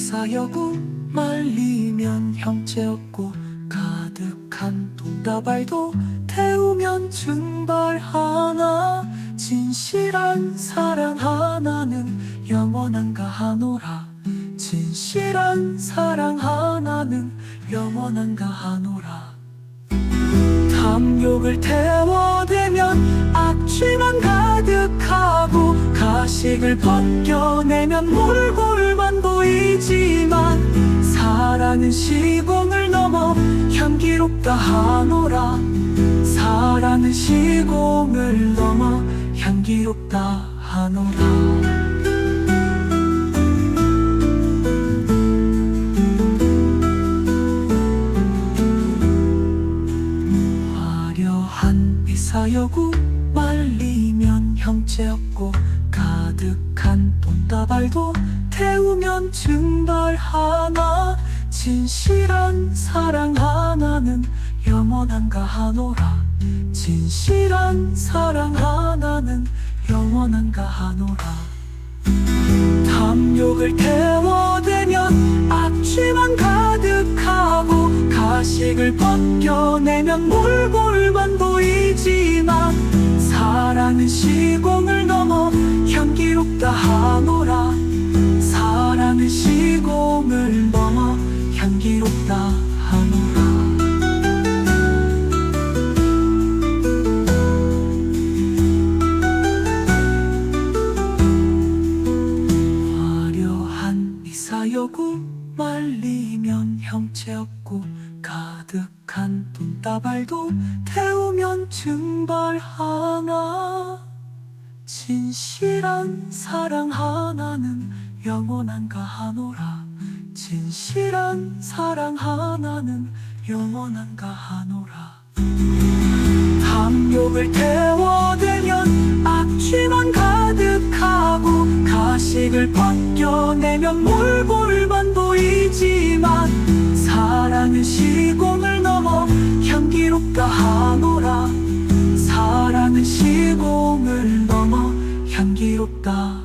쌓여고 말리면 형제 없고 가득한 돈다발도 태우면 증발 하나 진실한 사랑 하나는 영원한가 하노라. 진실한 사랑 하나는 영원한가 하노라. 탐욕을 태워대면 악취만 가득하고 가식을 벗겨내면 몰골 만 보이지만 사랑은 시공을 넘어 향기롭다 하노라. 사랑은 시공을 넘어 향기롭다 하노라. 화려한 미사여구 말리면 형제 없고 가득한 돈다발도 태우면 증발 하나 진실한 사랑 하나는 영원한가 하노라. 진실한 사랑 하나는 영원한가 하노라. 탐욕을 태워대면 악취만 가득하고 가식을 벗겨내면 몰골만 보이지만 사랑은 시공을 넘어 향기롭다 하노라. 화려한 미사여구 말리면 형체 없고 가득한 돈다발도 태우면 증발 하나. 진실한 사랑 하나는 영원한가 하노라 진실한 사랑 하나는 영원한가 하노라. 탐욕을 태워대면 악취만 가득하고 가식을 벗겨내면 몰골만 보이지만 사랑은 시공을 넘어 향기롭다 하노라. 사랑은 시공을 넘어 향기롭다